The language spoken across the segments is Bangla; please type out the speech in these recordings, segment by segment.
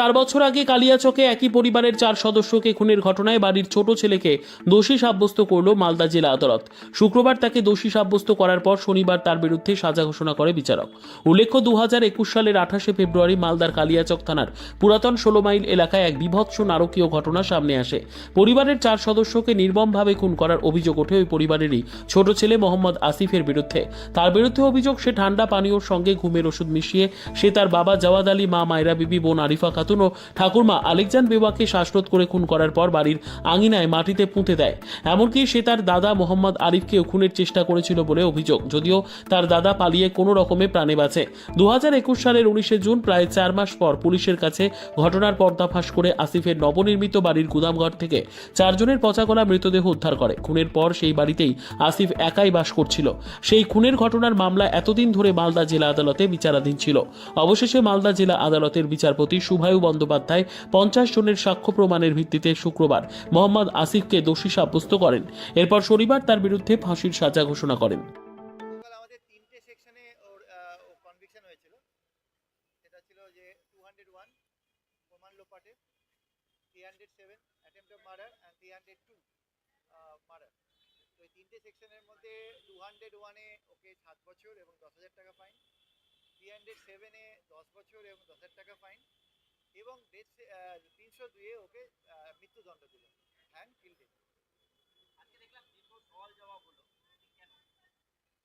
চার বছর আগে কালিয়াচকে একই পরিবারের চার সদস্যকে খুনের ঘটনায় বাড়ির ছোট ছেলেকে দোষী সাব্যস্ত করল মালদা জেলা আদালত। শুক্রবার তাকে দোষী সাব্যস্ত করার পর শনিবার তার বিরুদ্ধে সাজা ঘোষণা করে বিচারক। উল্লেখ্য দু হাজার একুশ সালের আঠাশে ফেব্রুয়ারি মালদার কালিয়াচক থানার পুরাতন ষোলো মাইল এলাকায় এক বিভৎস নারকীয় ঘটনা সামনে আসে। পরিবারের চার সদস্যকে নির্মমভাবে খুন করার অভিযোগ ওঠে ওই পরিবারেরই ছোট ছেলে মোহাম্মদ আসিফের বিরুদ্ধে। তার বিরুদ্ধে অভিযোগ, সে ঠান্ডা পানীয়র সঙ্গে ঘুমের ওষুধ মিশিয়ে সে তার বাবা জওয়াদ আলী, মা মায়রা বিবি, বোন আরিফা খাতুন ও ঠাকুরমা আলেকজান বেবাকে শ্বাসরোধ করে খুন করার পর বাড়ির আঙিনায় মাটিতে পুঁতে দেয়। এমনকি সে তার দাদা মোহাম্মদ আরিফকেও খুনের চেষ্টা করেছিল বলে অভিযোগ। যদিও তার দাদা পালিয়ে কোনো রকমে প্রাণে বাঁচে। দু সালের উনিশে জুন প্রায় চার মাস পর পুলিশের কাছে ঘটনার পর্দাফাশ করে আসিফের নবনির্মিত বাড়ির গুদামঘর থেকে চারজনের পচাগলা মৃতদেহ উদ্ধার করে। খুনের পর সেই বাড়িতেই আসিফ একাই বাস করছিল। সেই খুনের ঘটনার মামলা এতদিন ধরে মালদা জেলা আদালতে বিচারাধীন ছিল। অবশেষে মালদা জেলা আদালতের বিচারপতি শুভায়ু বন্দ্যোপাধ্যায় পঞ্চাশ জনের সাক্ষ্য প্রমাণের ভিত্তিতে শুক্রবার মোহাম্মদ আসিফকে দোষী সাব্যস্ত করেন। এরপর শনিবার তার বিরুদ্ধে ফাঁসির সাজা ঘোষণা করেন। তিনটে সেকশনের মধ্যে টু হান্ড্রেড ওয়ানে ওকে সাত বছর এবং দশ হাজার টাকা ফাইন থ্রি হান্ড্রেড সেভেনে দশ বছর এবং দশ হাজার টাকা ফাইন এবং তিনশো দুয়ে ওকে মৃত্যুদণ্ড দিল হ্যান্ড কিল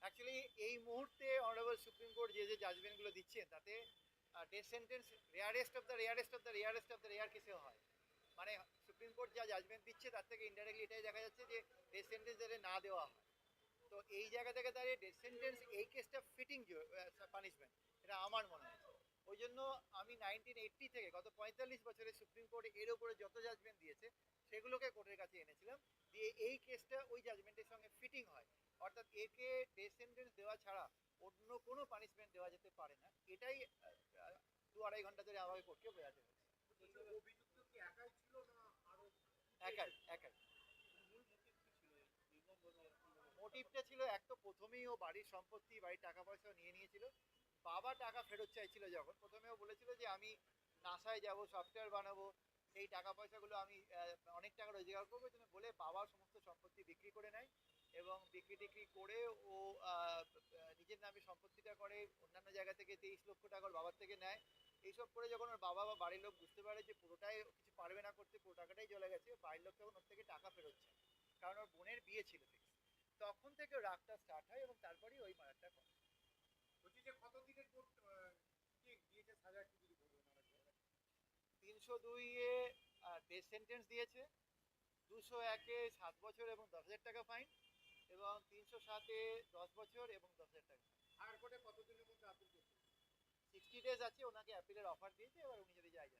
অ্যাকচুয়ালি এই মুহূর্তে অনারেবল সুপ্রিম কোর্ট যে যে জাজমেন্টগুলো দিচ্ছেন তাতে death sentence rarest of the rarest of the rarest of the rare কেসেও হয়। মানে সুপ্রিম কোর্ট যা জাজমেন্ট দিচ্ছে তার থেকে ইনডাইরেক্টলি এটাই দেখা যাচ্ছে যে ডেথ সেন্টেন্স যাতে না দেওয়া হয়। তো এই জায়গা থেকে দাঁড়িয়ে ডেথ সেন্টেন্স এই কেসটা ফিটিং পানিশমেন্ট এটা আমার মনে হয়। ওই জন্য আমি নাইনটিন এইট্টি থেকে গত পঁয়তাল্লিশ বছরে সুপ্রিম কোর্ট এর উপরে যত জাজমেন্ট দিয়েছে সেগুলোকে কোর্টের কাছে এনেছিলাম। দিয়ে এই কেসটা ওই জাজমেন্টের সঙ্গে ফিটিং হয়। অর্থাৎ একে ডেথ সেন্টেন্স দেওয়া ছাড়া অন্য কোনো পানিশমেন্ট দেওয়া যেতে পারে না। এটাই দু আড়াই ঘণ্টা ধরে আমাকে কোর্টকে বোঝাতে হচ্ছে একাই একাই মোটিভটা ছিল? এক তো প্রথমেই ও বাড়ির সম্পত্তি বাড়ির টাকা পয়সা নিয়ে নিয়েছিল। বাবা টাকা ফেরত চাইছিল যখন প্রথমে ও বলেছিল যে আমি নাসায় যাব সফটওয়্যার বানাবো সেই টাকা পয়সাগুলো আমি অনেক টাকা রোজগার করব। এই জন্য বলে বাবা সমস্ত সম্পত্তি বিক্রি করে নেয় এবং বিক্রি টিক্রি করে ও নিজের নামে সম্পত্তিটা করে, অন্যান্য জায়গা থেকে তেইশ লক্ষ টাকা ওর বাবার থেকে নেয়। এইসব করে যখন ওর বাবা বা বাড়ির লোক বুঝতে পারে যে পুরোটাই কিছু পারবে না করতে, পুরো টাকাটাই চলে গেছে, বাড়ির লোক তখন ওর থেকে টাকা ফেরত চায়। কারণ ওর বোনের বিয়ে ছিল তখন থেকে রাগটা স্টার্ট হয় এবং তারপরেই ওই মারাটা করে তিনশো দুইয়ে ডেথ সেন্টেন্স দিয়েছে দুশো একে সাত বছর এবং দশ হাজার টাকা ফাইন এবং তিনশো সাতে দশ বছর এবং দশ হাজার টাকা আর কোর্টে কতদিনের মধ্যে আপিল করছে? সিক্সটি ডেজ আছে ওনাকে অ্যাপিলের অফার দিয়েছে এবার উনি যদি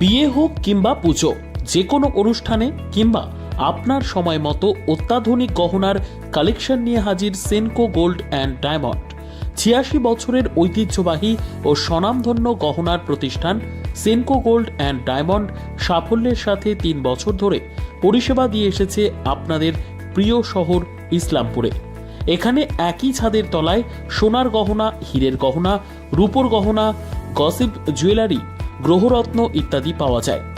বিয়ে হোক কিংবা পুজো যে কোনো অনুষ্ঠানে কিংবা আপনার সময় মতো অত্যাধুনিক গহনার কালেকশন নিয়ে হাজির সেনকো গোল্ড অ্যান্ড ডায়মন্ড ছিয়াশি বছরের ঐতিহ্যবাহী ও স্বনামধন্য গহনার প্রতিষ্ঠান সেনকো গোল্ড অ্যান্ড ডায়মন্ড সাফল্যের সাথে তিন বছর ধরে পরিষেবা দিয়ে এসেছে আপনাদের প্রিয় শহর ইসলামপুরে। এখানে একই ছাদের তলায় সোনার গহনা, হীরের গহনা, রূপোর গহনা গসিপ জুয়েলারি গ্রহরত্ন ইত্যাদি পাওয়া যায়।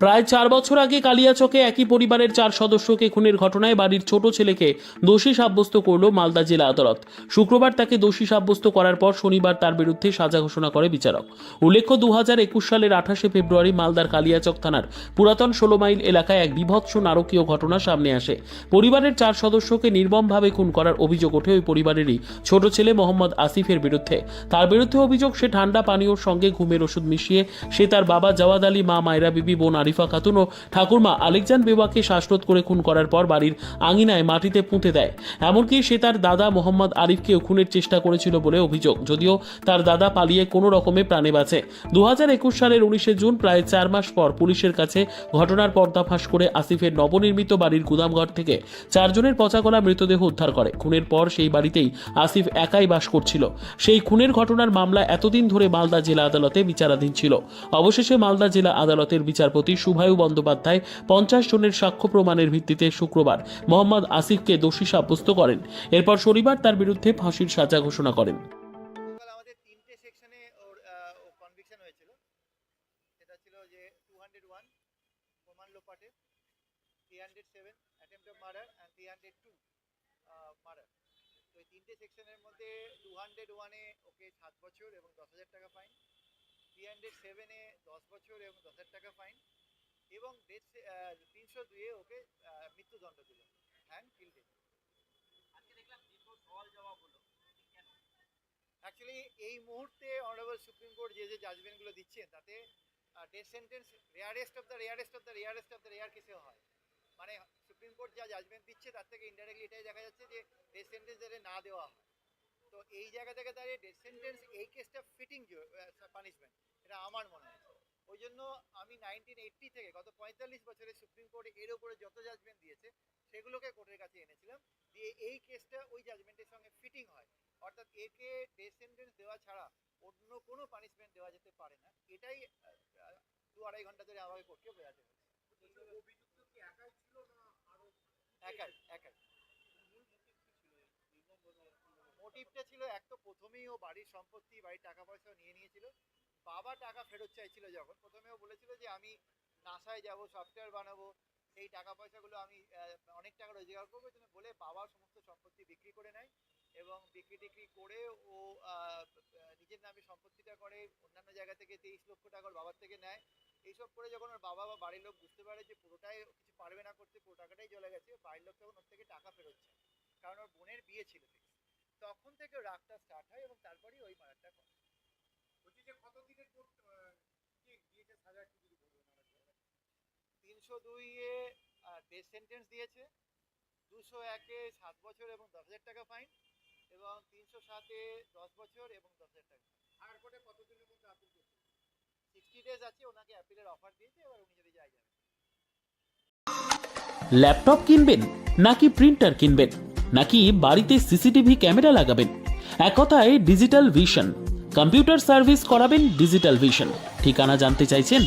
প্রায় চার বছর আগে কালিয়াচকে একই পরিবারের চার সদস্যকে খুনের ঘটনায় বাড়ির ছোট ছেলেকে দোষী সাব্যস্ত করল মালদা জেলা আদালত। শুক্রবার তাকে দোষী সাব্যস্ত করার পর শনিবার তার বিরুদ্ধে সাজা ঘোষণা করে বিচারক। উল্লেখ্য, দুহাজার একুশ সালের আঠাশে ফেব্রুয়ারি মালদার কালিয়াচক থানার পুরাতন ষোলো মাইল এলাকায় এক বিভৎস নারকীয় ঘটনা সামনে আসে। পরিবারের চার সদস্যকে নির্মমভাবে খুন করার অভিযোগ ওঠে ওই পরিবারেরই ছোট ছেলে মোহাম্মদ আসিফের বিরুদ্ধে। তার বিরুদ্ধে অভিযোগ, সে ঠান্ডা পানীয়র সঙ্গে ঘুমের ওষুধ মিশিয়ে সে তার বাবা জওয়াদ আলী, মা মায়রা বিবি, বোন আরিফা খাতুন ও ঠাকুরমা আলেকজান বেওয়াকে শ্বাসরোধ করে খুন করার পর বাড়ির আঙিনায় মাটিতে পুঁতে দেয়। এমনকি সে তার দাদা মোহাম্মদ আরিফকেও খুনের চেষ্টা করেছিল বলে অভিযোগ। যদিও তার দাদা পালিয়ে কোনো রকমে প্রাণে বাঁচে। দু সালের উনিশে জুন প্রায় চার মাস পর পুলিশের কাছে ঘটনার পর্দাফাশ করে আসিফের নবনির্মিত বাড়ির গুদামঘর থেকে চারজনের পচাগলা মৃতদেহ উদ্ধার করে। খুনের পর সেই বাড়িতেই আসিফ একাই বাস করছিল। সেই খুনের ঘটনার মামলা এতদিন ধরে মালদা জেলা আদালতে বিচারাধীন ছিল। অবশেষে মালদা জেলা আদালতের বিচারপতি শুভায়ু বন্দ্যোপাধ্যায় পঞ্চাশ জনের সাক্ষ্য প্রমাণের ভিত্তিতে শুক্রবার মোহাম্মদ আসিফকে দোষী সাব্যস্ত করেন। এরপর শনিবার তার বিরুদ্ধে ফাঁসির সাজা ঘোষণা করেন। তিনটে সেকশনের মধ্যে টু হান্ড্রেড ওয়ানে ওকে সাত বছর এবং দশ হাজার টাকা ফাইন থ্রি হান্ড্রেড সেভেনে দশ বছর এবং দশ হাজার টাকা ফাইন এবং তিনশো দুয়ে ওকে মৃত্যুদণ্ড দিল। হ্যান্ড কিল অ্যাকচুয়ালি এই মুহূর্তে অনারেবল সুপ্রিম কোর্ট যে যে জাজমেন্টগুলো দিচ্ছেন তাতে death sentence rarest of the rarest of the rarest of the rare কেসেও হয়। মানে সুপ্রিম কোর্ট যা জাজমেন্ট দিচ্ছে তার থেকে ইনডাইরেক্টলি এটাই দেখা যাচ্ছে যে ডেথ সেন্টেন্স যাতে না দেওয়া হয়। তো এই জায়গা থেকে দাঁড়িয়ে ডেথ সেন্টেন্স এই কেসটা ফিটিং পানিশমেন্ট এটা আমার মনে হয়। ওই জন্য আমি নাইনটিন এইটটি থেকে গত পঁয়তাল্লিশ বছরে সুপ্রিম কোর্ট এর উপরে যত জাজমেন্ট দিয়েছে, সেগুলোকে কোর্টের কাছে এনেছিলাম। দিয়ে এই কেসটা ওই জাজমেন্টের সঙ্গে ফিটিং হয়। অর্থাৎ একে ডেথ সেন্টেন্স দেওয়া ছাড়া অন্য কোনো পানিশমেন্ট দেওয়া যেতে পারে না। এটাই দু আড়াই ঘণ্টা ধরে আমাকে কোর্টকে বোঝাতে হয়েছে। একাই একাই। মোটিভটা ছিল, এক তো প্রথমেই ও বাড়ির সম্পত্তি, বাড়ির টাকা পয়সা নিয়ে নিয়েছিল। বাবা টাকা ফেরত চাইছিল যখন। প্রথমে ও বলেছিল যে, আমি নাসায় যাব সফটওয়্যার বানাবো। সেই টাকা পয়সাগুলো আমি অনেক টাকা রোজগার করব। জন্য বলে বাবা সমস্ত সম্পত্তি বিক্রি করে নেয় এবং বিক্রি টিক্রি করে ও নিজের নামে সম্পত্তিটা করে, অন্যান্য জায়গা থেকে তেইশ লক্ষ টাকা বাবার থেকে নেয়। এইসব করে যখন ওর বাবা বা বাড়ির লোক বুঝতে পারে যে, পুরোটাই কিছু পারবে না করতে, পুরো টাকাটাই চলে গেছে, বাড়ির লোক তখন ওর থেকে টাকা ফেরত চায়। কারণ ওর বোনের বিয়ে ছিল তখন থেকে রাগটা স্টার্ট হয় এবং তারপরেই ওই মারাটা করে তিনশো দুইয়ে ডেথ সেন্টেন্স দিয়েছে দুশো একে সাত বছর এবং দশ হাজার টাকা ফাইন এবং তিনশো সাতে দশ বছর এবং দশ হাজার টাকা হায়ার কোর্টে কতদিনের মধ্যে আপিল করছে সিক্সটি ডেজ আছে ওনাকে অ্যাপিলের অফার দিয়েছে এবার উনি যদি যায় যাবে ল্যাপটপ কিনবেন নাকি প্রিন্টার কিনবেন? নাকি বাড়িতে সিসিটিভি ক্যামেরা লাগাবেন? এক কথায় ডিজিটাল ভিশন কম্পিউটার সার্ভিস করাবেন ডিজিটাল ভিশন। ঠিকানা জানতে চাইছেন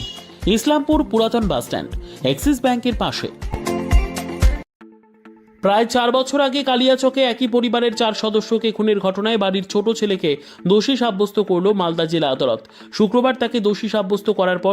ইসলামপুর পুরাতন বাসস্ট্যান্ড এক্সিস ব্যাংকের পাশে। প্রায় চার বছর আগে কালিয়াচকে একই পরিবারের চার সদস্যকে খুনের ঘটনায় বাড়ির ছোট ছেলেকে দোষী সাব্যস্ত করল মালদা জেলা আদালত। শুক্রবার তাকে দোষী সাব্যস্ত করার পর